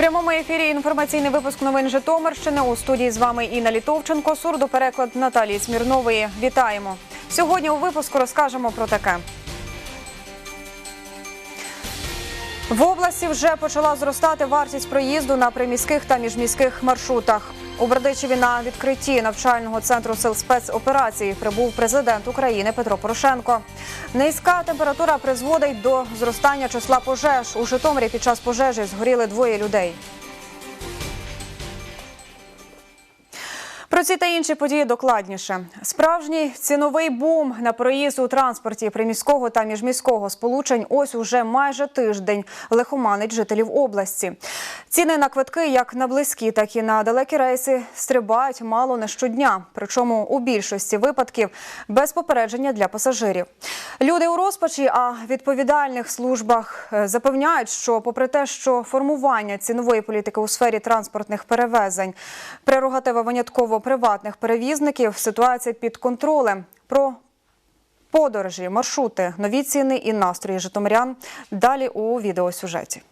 прямому ефірі інформаційний випуск новин Житомирщини. У студії з вами Інна Літовченко. Сурдопереклад Наталії Смірнової. Вітаємо. Сьогодні у випуску розкажемо про таке. В області вже почала зростати вартість проїзду на приміських та міжміських маршрутах. У Бердичеві на відкритті навчального центру сил спецоперацій прибув президент України Петро Порошенко. Низька температура призводить до зростання числа пожеж. У Житомирі під час пожежі згоріли двоє людей. Про ці та інші події докладніше. Справжній ціновий бум на проїзд у транспорті приміського та міжміського сполучень ось уже майже тиждень лихоманить жителів області. Ціни на квитки як на близькі, так і на далекі рейси стрибають мало не щодня. Причому у більшості випадків без попередження для пасажирів. Люди у розпачі, а відповідальних службах е, запевняють, що попри те, що формування цінової політики у сфері транспортних перевезень прерогатива винятково приватних перевізників, ситуація під контролем. Про подорожі, маршрути, нові ціни і настрої житомирян далі у відеосюжеті.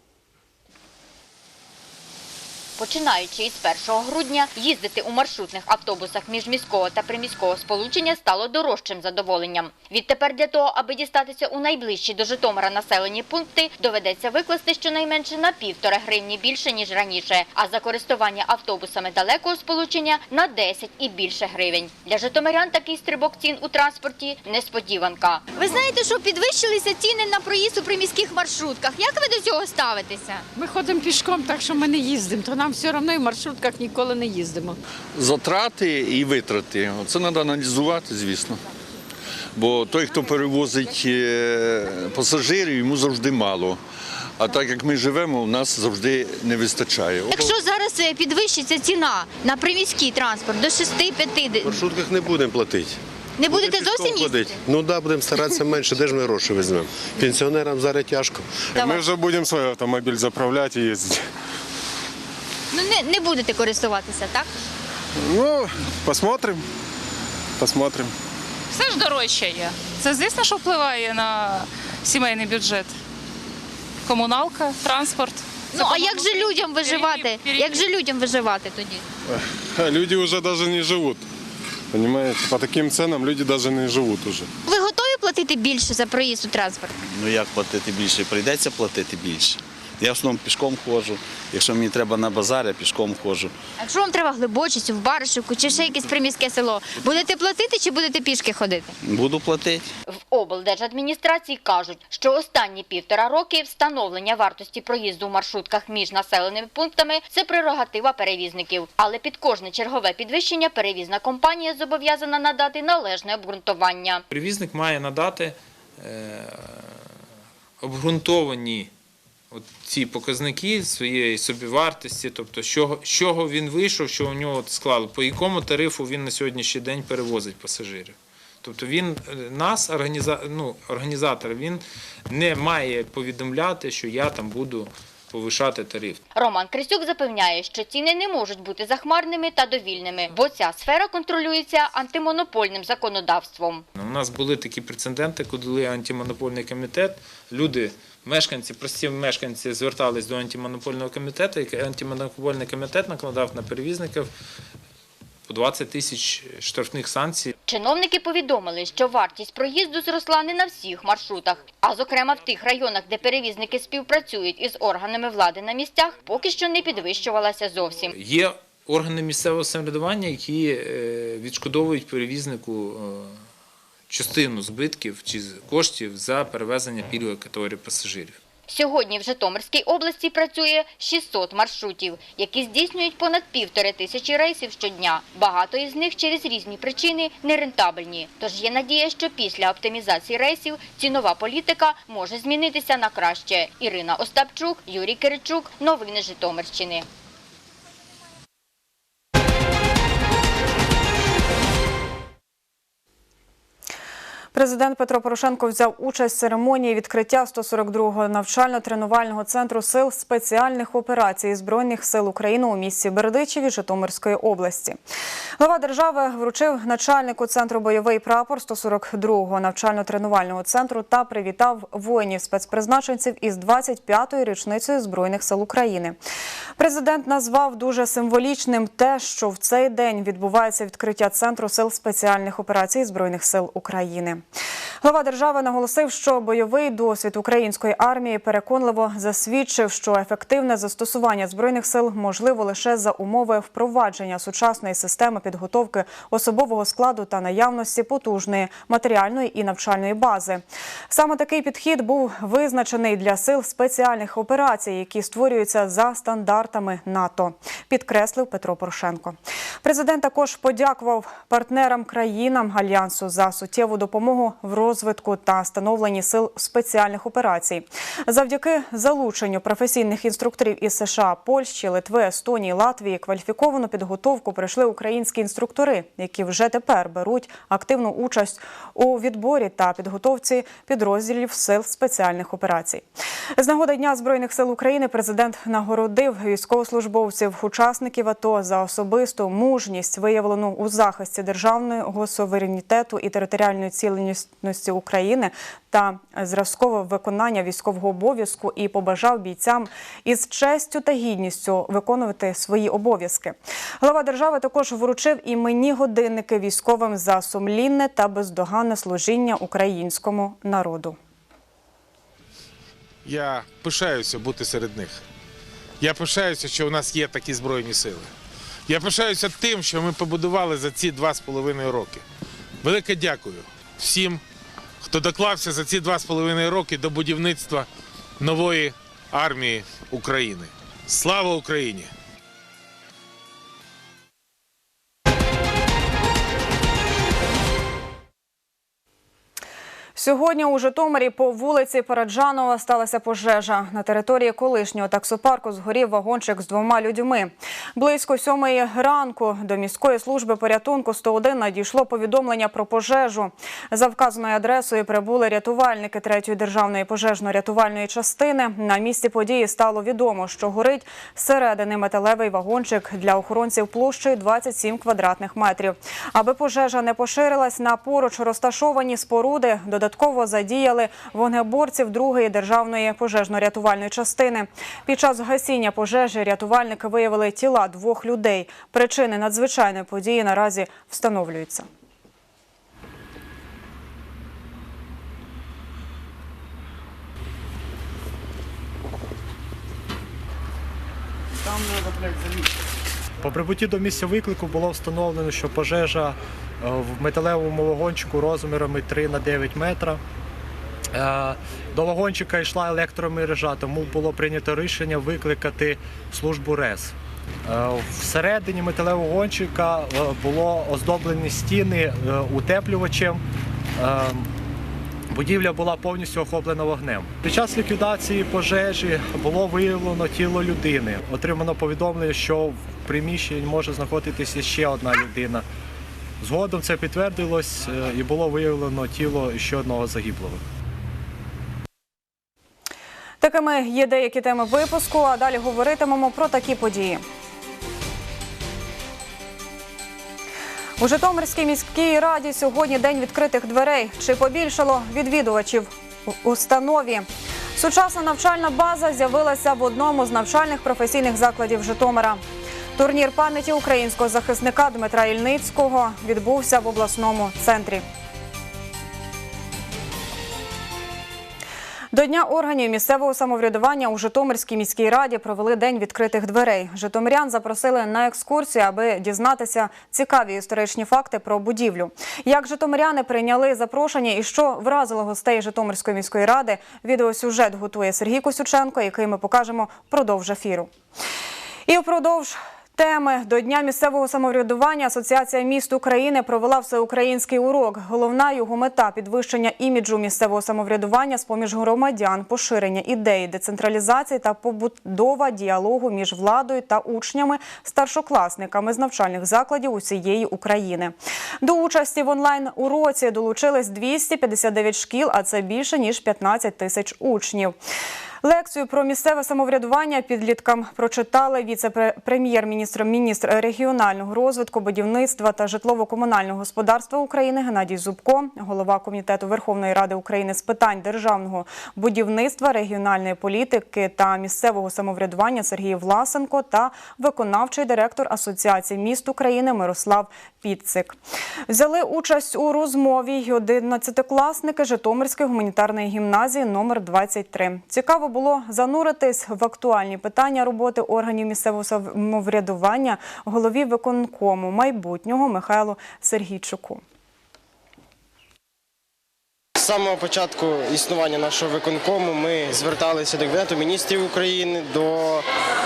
Починаючи із 1 грудня, їздити у маршрутних автобусах міжміського та приміського сполучення стало дорожчим задоволенням. Відтепер для того, аби дістатися у найближчі до Житомира населені пункти, доведеться викласти щонайменше на півтора гривні більше, ніж раніше, а за користування автобусами далекого сполучення на 10 і більше гривень. Для житомирян такий стрибок цін у транспорті – несподіванка. Ви знаєте, що підвищилися ціни на проїзд у приміських маршрутках. Як ви до цього ставитеся? Ми ходимо пішком, так що ми не їздимо, то нам все одно і в маршрутках ніколи не їздимо. Затрати і витрати. Це треба аналізувати, звісно. Бо той, хто перевозить е, пасажирів, йому завжди мало. А так як ми живемо, у нас завжди не вистачає. Якщо зараз е, підвищиться ціна на приміський транспорт до 6-5, В маршрутках не будемо платити. не будете Будемо зовсім їздити? Ну так, да, будемо старатися менше, де ж ми гроші візьмемо. Пенсіонерам зараз тяжко. Мы уже будем свой автомобиль заправлять и ездить. Ну не, не будете користуватися, так? Ну, посмотрим. Посмотрим. Все ж дорожчає. Це звісно, що впливає на сімейний бюджет. Комуналка, транспорт. Ну а як же людям виживати? Як же людям виживати тоді? А Люди уже даже не живут. Понимаете? По таким ценам люди даже не живут уже. Ви готові платити більше за проїзд у транспорт? Ну як платити більше? Прийдеться платити більше. Я в основному пішком ходжу. Якщо мені треба на базар, я пішком ходжу. А Якщо вам треба Глибочицю, в Баришівку чи ще якесь приміське село, будете платити чи будете пішки ходити? Буду платити. В облдержадміністрації кажуть, що останні півтора роки встановлення вартості проїзду в маршрутках між населеними пунктами – це прерогатива перевізників. Але під кожне чергове підвищення перевізна компанія зобов'язана надати належне обґрунтування. Перевізник має надати е, обґрунтовані от ці показники своєї собівартості, тобто з чого, з чого він вийшов, що у нього склало, по якому тарифу він на сьогоднішній день перевозить пасажирів. Тобто він е, нас, організа, ну, організатор, він не має повідомляти, що я там буду повишати тариф. Роман Крисюк запевняє, що ціни не можуть бути захмарними та довільними, бо ця сфера контролюється антимонопольним законодавством. У нас були такі прецеденти, коли антимонопольний комітет, люди, мешканці, прості мешканці звертались до антимонопольного комітету, і антимонопольний комітет накладав на перевізників по 20 тисяч штрафних санкцій. Чиновники повідомили, що вартість проїзду зросла не на всіх маршрутах, а зокрема в тих районах, де перевізники співпрацюють із органами влади на місцях, поки що не підвищувалася зовсім. Є органи місцевого самоврядування, які е, відшкодовують перевізнику е, частину збитків чи коштів за перевезення пільгової категорії пасажирів. Сьогодні в Житомирській області працює 600 маршрутів, які здійснюють понад півтори тисячі рейсів щодня. Багато із них через різні причини нерентабельні. Тож є надія, що після оптимізації рейсів цінова політика може змінитися на краще. Ірина Остапчук, Юрій Киричук. Новини Житомирщини. Президент Петро Порошенко взяв участь в церемонії відкриття 142-го навчально-тренувального центру сил спеціальних операцій Збройних сил України у місті Бердичеві Житомирської області. Глава держави вручив начальнику центру бойовий прапор 142-го навчально-тренувального центру та привітав воїнів спецпризначенців із 25-ї річницею Збройних сил України. Президент назвав дуже символічним те, що в цей день відбувається відкриття центру сил спеціальних операцій Збройних сил України. Глава держави наголосив, що бойовий досвід української армії переконливо засвідчив, що ефективне застосування збройних сил можливо лише за умови впровадження сучасної системи підготовки особового складу та наявності потужної матеріальної і навчальної бази. Саме такий підхід був визначений для сил спеціальних операцій, які створюються за стандартами НАТО, підкреслив Петро Порошенко. Президент також подякував партнерам країнам альянсу за суттєву допомогу в розвитку та становленні сил спеціальних операцій. Завдяки залученню професійних інструкторів із США, Польщі, Литви, Естонії, Латвії кваліфіковану підготовку пройшли українські інструктори, які вже тепер беруть активну участь у відборі та підготовці підрозділів сил спеціальних операцій. З нагоди Дня збройних сил України президент нагородив військовослужбовців, учасників АТО за особисту мужність, виявлену у захисті державного суверенітету і територіальної цілісності України та зразкове виконання військового обов'язку і побажав бійцям із честю та гідністю виконувати свої обов'язки. Глава держави також вручив іменні годинники військовим за сумлінне та бездоганне служіння українському народу. Я пишаюся бути серед них. Я пишаюся, що у нас є такі збройні сили. Я пишаюся тим, що ми побудували за ці два з половиною роки. Велике дякую всім, хто доклався за ці два з половиною роки до будівництва нової армії України. Слава Україні! Сьогодні у Житомирі по вулиці Параджанова сталася пожежа. На території колишнього таксопарку згорів вагончик з двома людьми. Близько сьомої ранку до міської служби порятунку 101 надійшло повідомлення про пожежу. За вказаною адресою прибули рятувальники 3-ї державної пожежно-рятувальної частини. На місці події стало відомо, що горить зсередини металевий вагончик для охоронців площею 27 квадратних метрів. Аби пожежа не поширилась на поруч розташовані споруди, додатково задіяли вогнеборців другої державної пожежно-рятувальної частини. Під час гасіння пожежі рятувальники виявили тіла двох людей. Причини надзвичайної події наразі встановлюються. По прибутті до місця виклику було встановлено, що пожежа е, в металевому вагончику розмірами 3 на 9 метра. Е, До вагончика йшла електромережа, тому було прийнято рішення викликати службу РЕС. Е, Всередині металевого вагончика е, було оздоблені стіни утеплювачем. Будівля була повністю охоплена вогнем. Під час ліквідації пожежі було виявлено тіло людини. Отримано повідомлення, що приміщенні може знаходитися ще одна людина. Згодом це підтвердилось е, і було виявлено тіло ще одного загиблого. Такими є деякі теми випуску. А далі говоритимемо про такі події. У Житомирській міській раді сьогодні день відкритих дверей. Чи побільшало відвідувачів у установі? Сучасна навчальна база з'явилася в одному з навчальних професійних закладів Житомира. Турнір пам'яті українського захисника Дмитра Ільницького відбувся в обласному центрі. До Дня органів місцевого самоврядування у Житомирській міській раді провели день відкритих дверей. Житомирян запросили на екскурсію, аби дізнатися цікаві історичні факти про будівлю. Як житомиряни прийняли запрошення і що вразило гостей Житомирської міської ради, відеосюжет готує Сергій Косюченко, який ми покажемо впродовж ефіру. І впродовж Теми до Дня місцевого самоврядування Асоціація міст України провела всеукраїнський урок. Головна його мета підвищення іміджу місцевого самоврядування з поміж громадян, поширення ідеї децентралізації та побудова діалогу між владою та учнями, старшокласниками з навчальних закладів усієї України. До участі в онлайн уроці долучились 259 шкіл, а це більше ніж 15 тисяч учнів. Лекцію про місцеве самоврядування підліткам прочитали віце-прем'єр-міністр міністр регіонального розвитку, будівництва та житлово-комунального господарства України Геннадій Зубко, голова комітету Верховної Ради України з питань державного будівництва, регіональної політики та місцевого самоврядування Сергій Власенко та виконавчий директор Асоціації міст України Мирослав Підцик. Взяли участь у розмові й 11-класники Житомирської гуманітарної гімназії номер 23. Цікаво було зануритись в актуальні питання роботи органів місцевого самоврядування голові виконкому майбутнього Михайлу Сергійчуку. Самого початку існування нашого виконкому ми зверталися до Кабінету міністрів України, до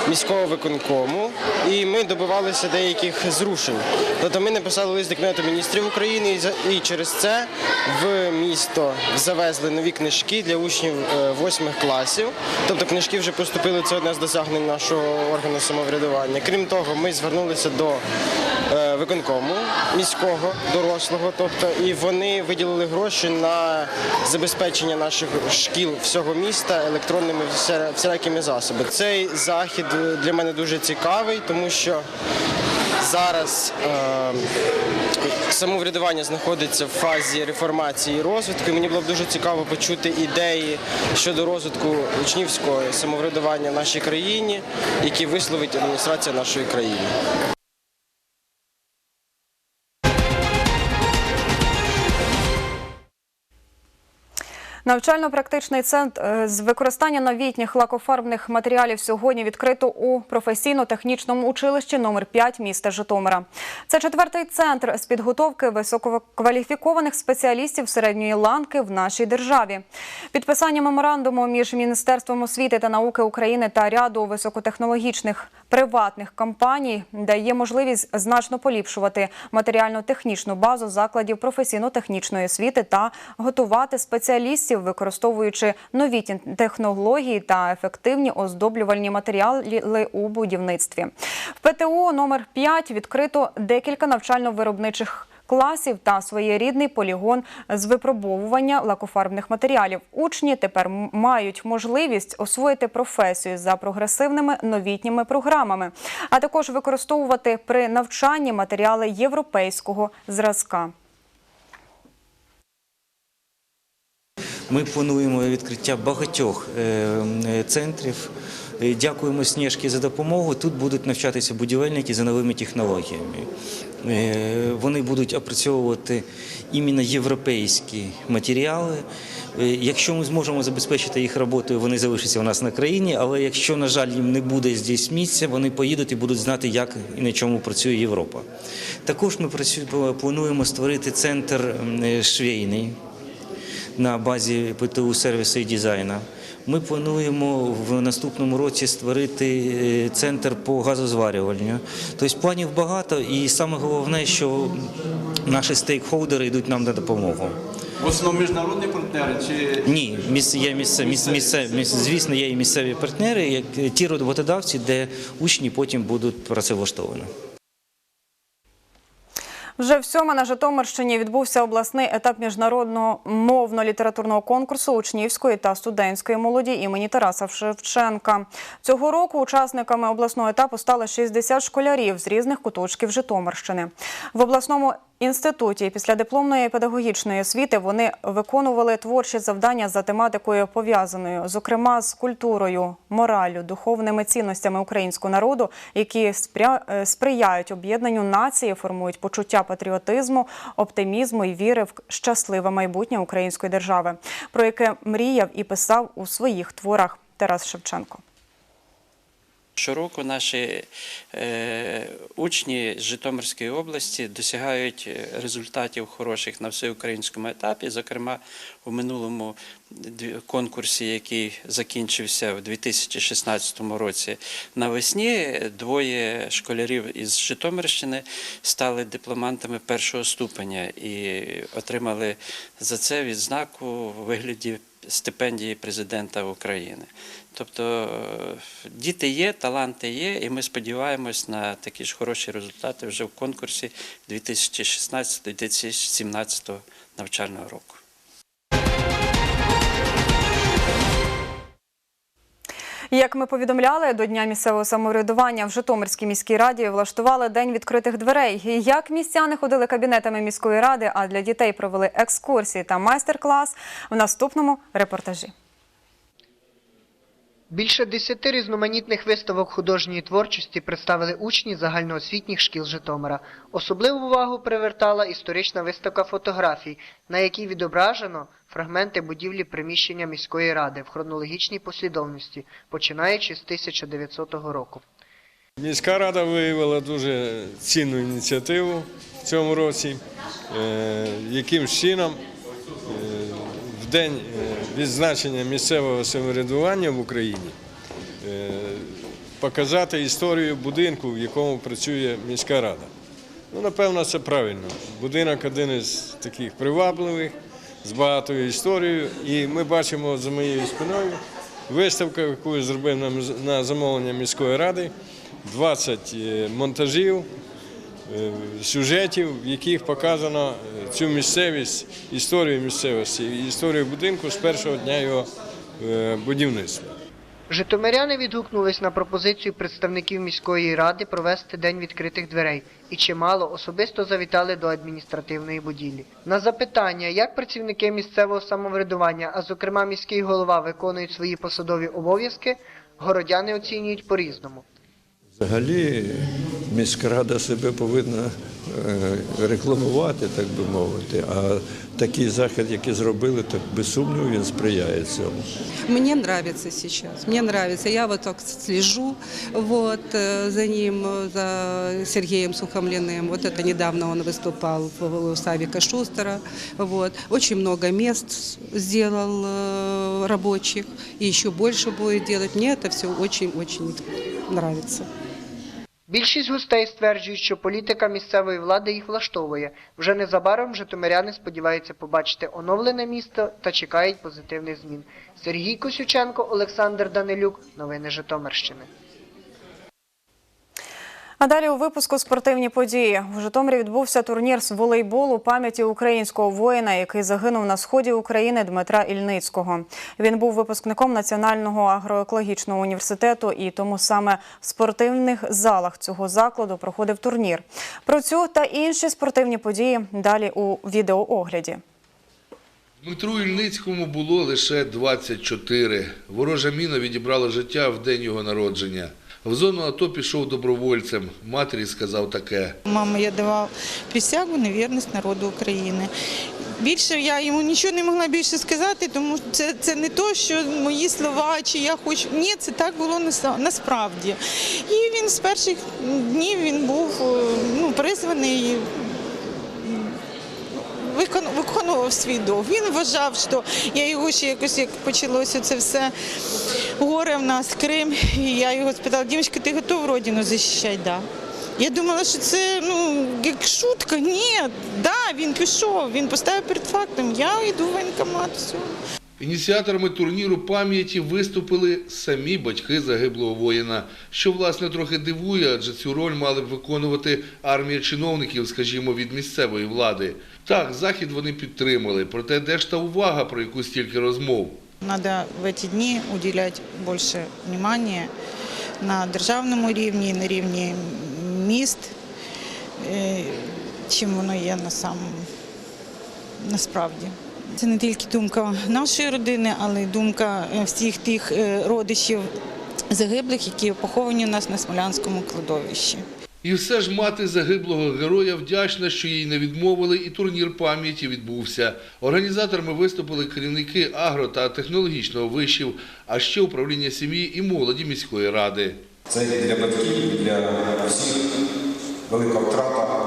міського виконкому, і ми добивалися деяких зрушень. Тобто ми написали лист до Кабінету міністрів України, і через це в місто завезли нові книжки для учнів е, восьмих класів. Тобто книжки вже поступили, це одне з досягнень нашого органу самоврядування. Крім того, ми звернулися до е, виконкому міського дорослого, тобто і вони виділили гроші на забезпечення наших шкіл всього міста електронними всілякими засобами. Цей захід для мене дуже цікавий, тому що зараз е, самоврядування знаходиться в фазі реформації і розвитку. І мені було б дуже цікаво почути ідеї щодо розвитку учнівського самоврядування в нашій країні, які висловить адміністрація нашої країни. Навчально-практичний центр е, з використання новітніх лакофарбних матеріалів сьогодні відкрито у професійно-технічному училищі номер 5 міста Житомира. Це четвертий центр з підготовки висококваліфікованих спеціалістів середньої ланки в нашій державі. Підписання меморандуму між Міністерством освіти та науки України та ряду високотехнологічних приватних компаній дає можливість значно поліпшувати матеріально-технічну базу закладів професійно-технічної освіти та готувати спеціалістів, використовуючи новітні технології та ефективні оздоблювальні матеріали у будівництві. В ПТУ номер 5 відкрито декілька навчально-виробничих класів та своєрідний полігон з випробовування лакофарбних матеріалів. Учні тепер мають можливість освоїти професію за прогресивними новітніми програмами, а також використовувати при навчанні матеріали європейського зразка. Ми плануємо відкриття багатьох е, е, центрів. Е, Дякуємо Сніжки за допомогу. Тут будуть навчатися будівельники за новими технологіями. Е, Вони будуть опрацьовувати іменно європейські матеріали. Е, Якщо ми зможемо забезпечити їх роботою, вони залишаться у нас на країні. Але якщо, на жаль, їм не буде здесь місця, вони поїдуть і будуть знати, як і на чому працює Європа. Також ми плануємо створити центр е, швейний на базі ПТУ сервісу і дизайну. Ми плануємо в наступному році створити е, центр по газозварюванню. Тобто планів багато, і саме головне, що наші стейкхолдери йдуть нам на допомогу. В основному міжнародні партнери чи Ні, міс- є місце, міс- місце, міс- звісно, є і місцеві партнери, як е, ті роботодавці, де учні потім будуть працевлаштовані. Вже в сьоме на Житомирщині відбувся обласний етап міжнародного мовно-літературного конкурсу учнівської та студентської молоді імені Тараса Шевченка. Цього року учасниками обласного етапу стали 60 школярів з різних куточків Житомирщини. В обласному інституті після дипломної педагогічної освіти вони виконували творчі завдання за тематикою пов'язаною, зокрема з культурою, мораллю, духовними цінностями українського народу, які е, сприяють об'єднанню нації, формують почуття патріотизму, оптимізму і віри в щасливе майбутнє української держави, про яке мріяв і писав у своїх творах Тарас Шевченко. Щороку наші е, учні з Житомирської області досягають е, результатів хороших на всеукраїнському етапі. Зокрема, у минулому конкурсі, який закінчився в 2016 році навесні, двоє школярів із Житомирщини стали дипломантами першого ступеня і отримали за це відзнаку у вигляді стипендії президента України. Тобто е, діти є, таланти є, і ми сподіваємось на такі ж хороші результати вже в конкурсі 2016-2017 навчального року. Як ми повідомляли, до Дня місцевого самоврядування в Житомирській міській раді влаштували день відкритих дверей. І Як містяни ходили кабінетами міської ради, а для дітей провели екскурсії та майстер-клас в наступному репортажі. Більше десяти різноманітних виставок художньої творчості представили учні загальноосвітніх шкіл Житомира. Особливу увагу привертала історична виставка фотографій, на якій відображено фрагменти будівлі приміщення міської ради в хронологічній послідовності, починаючи з 1900 року. Міська рада виявила дуже цінну ініціативу в цьому році. Е, Яким чином е, день е, відзначення місцевого самоврядування в Україні е, показати історію будинку, в якому працює міська рада. Ну, напевно, це правильно. Будинок один із таких привабливих, з багатою історією. І ми бачимо за моєю спиною виставку, яку зробив на замовлення міської ради. 20 е, монтажів, сюжетів, в яких показано е, цю місцевість, історію місцевості історію будинку з першого дня його е, будівництва. Житомиряни відгукнулись на пропозицію представників міської ради провести день відкритих дверей і чимало особисто завітали до адміністративної будівлі. На запитання, як працівники місцевого самоврядування, а зокрема міський голова, виконують свої посадові обов'язки, городяни оцінюють по-різному. Взагалі міська рада себе повинна е, рекламувати, так би мовити. А такий захід, який зробили, так без сумніву він сприяє цьому. Мне нравится сейчас, мне нравится. Я вот так слежу вот, э, за ним, э, за Сергеем Сухомлиным. Вот это недавно он выступал в у Савика Шустера. Вот. Очень много мест сделал э, рабочих и еще больше будет делать. Мне это все очень-очень нравится. Більшість гостей стверджують, що політика місцевої влади їх влаштовує. Вже незабаром житомиряни сподіваються побачити оновлене місто та чекають позитивних змін. Сергій Косюченко, Олександр Данилюк. Новини Житомирщини. А далі у випуску спортивні події. В Житомирі відбувся турнір з волейболу пам'яті українського воїна, який загинув на сході України Дмитра Ільницького. Він був випускником Національного агроекологічного університету, і тому саме в спортивних залах цього закладу проходив турнір. Про цю та інші спортивні події далі у відеоогляді. Дмитру Ільницькому було лише 24. Ворожа міна відібрала життя в день його народження. В зону АТО пішов добровольцем. Матері сказав таке. Мама, я давав присягу на вірність народу України. Більше я йому нічого не могла більше сказати, тому це, це не то, що мої слова, чи я хочу. Ні, це так було насправді. І він з перших днів він був е, ну, призваний. Викон- Виконував свій долг. Він вважав, що я його ще якось як почалося це все горе в нас, Крим. І я його спитала, дівчинка, ти готова родину захищати? Да. Я думала, що це ну як шутка. Ні, да, він пішов, він поставив перед фактом. Я йду в воєнкомат. Все. Ініціаторами турніру пам'яті виступили самі батьки загиблого воїна, що власне трохи дивує, адже цю роль мали б виконувати армія чиновників, скажімо, від місцевої влади. Так, захід вони підтримали, проте де ж та увага, про яку стільки розмов? Надо в эти дни уделять больше внимания на державному рівні, на рівні міст, е, чим воно є на самому насправді. Це не тільки думка нашої родини, але й думка е, всіх тих е, родичів загиблих, які поховані у нас на Смолянському кладовищі. І все ж мати загиблого героя вдячна, що їй не відмовили, і турнір пам'яті відбувся. Організаторами виступили керівники агро та технологічного вишів, а ще управління сім'ї і молоді міської ради. Це і для батьків, і для всіх велика втрата.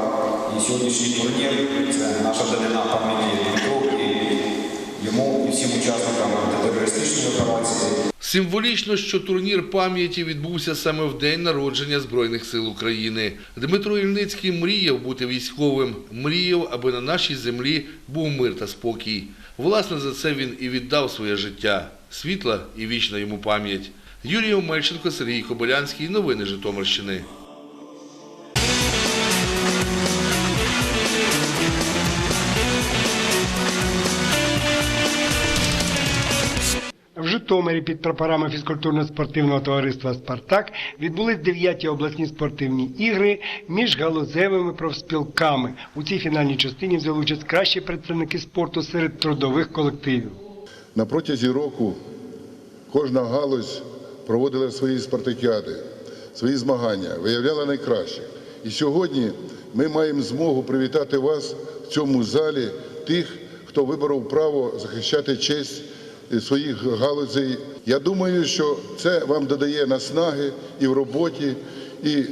І сьогоднішній турнір це наша данина пам'яті Дмитру і йому і всім учасникам антитерористичної операції. Символічно, що турнір пам'яті відбувся саме в день народження Збройних сил України. Дмитро Ільницький мріяв бути військовим, мріяв, аби на нашій землі був мир та спокій. Власне, за це він і віддав своє життя. Світла і вічна йому пам'ять. Юрій Омельченко, Сергій Кобилянський. Новини Житомирщини. Житомирі під прапорами фізкультурно-спортивного товариства Спартак відбулись дев'яті обласні спортивні ігри між галузевими профспілками. У цій фінальній частині взяли участь кращі представники спорту серед трудових колективів. На протязі року кожна галузь проводила свої спартакіади, свої змагання, виявляла найкращих. І сьогодні ми маємо змогу привітати вас в цьому залі, тих, хто виборов право захищати честь своїх галузей. Я думаю, що це вам додає наснаги і в роботі, і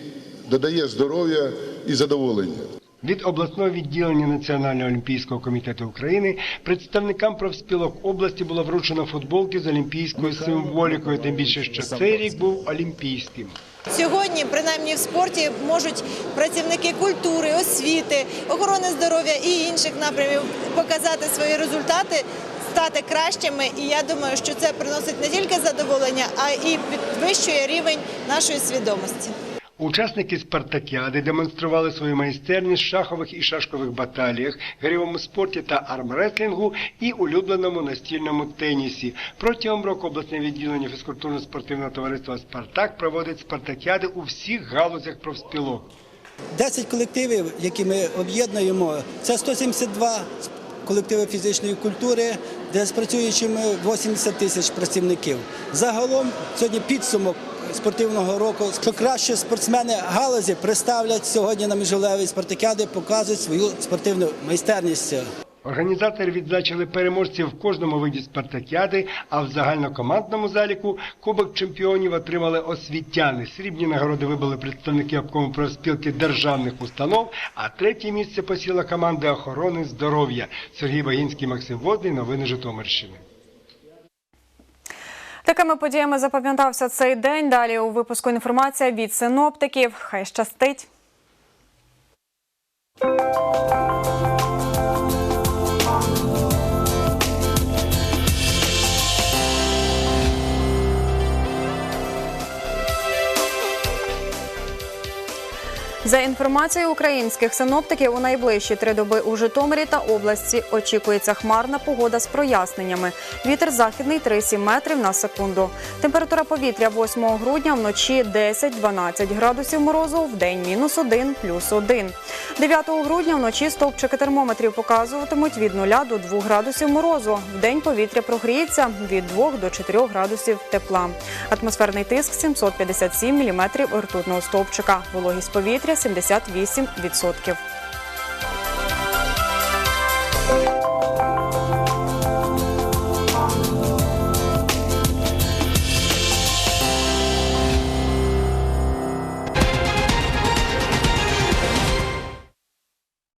додає здоров'я і задоволення. Від обласного відділення Національного олімпійського комітету України представникам профспілок області було вручено футболки з олімпійською символікою, тим більше, що цей рік був олімпійським. Сьогодні, принаймні в спорті, можуть працівники культури, освіти, охорони здоров'я і інших напрямів показати свої результати, стати кращими. І я думаю, що це приносить не тільки задоволення, а і підвищує рівень нашої свідомості. Учасники спартакіади демонстрували свою майстерність в шахових і шашкових баталіях, грівому спорті та армреслінгу і улюбленому настільному тенісі. Протягом року обласне відділення фізкультурно-спортивного товариства Спартак проводить спартакіади у всіх галузях профспілок. 10 колективів, які ми об'єднуємо, це 172 колективи фізичної культури, де спрацюючими 80 тисяч працівників. Загалом сьогодні підсумок спортивного року, що краще спортсмени галузі представлять сьогодні на міжголевій спартакіади, показують свою спортивну майстерність. Організатори відзначили переможців в кожному виді спартакіади, а в загальнокомандному заліку Кубок чемпіонів отримали освітяни. Срібні нагороди вибили представники обкому профспілки державних установ, а третє місце посіла команда охорони здоров'я. Сергій Багінський, Максим Водний. Новини Житомирщини. Такими подіями запам'ятався цей день. Далі у випуску інформація від синоптиків. Хай щастить. За інформацією українських синоптиків, у найближчі три доби у Житомирі та області очікується хмарна погода з проясненнями. Вітер західний 3-7 метрів на секунду. Температура повітря 8 грудня вночі 10-12 градусів морозу, в день мінус 1, плюс 1. 9 грудня вночі стовпчики термометрів показуватимуть від 0 до 2 градусів морозу. В день повітря прогріється від 2 до 4 градусів тепла. Атмосферний тиск 757 міліметрів ртутного стовпчика. Вологість повітря 78%.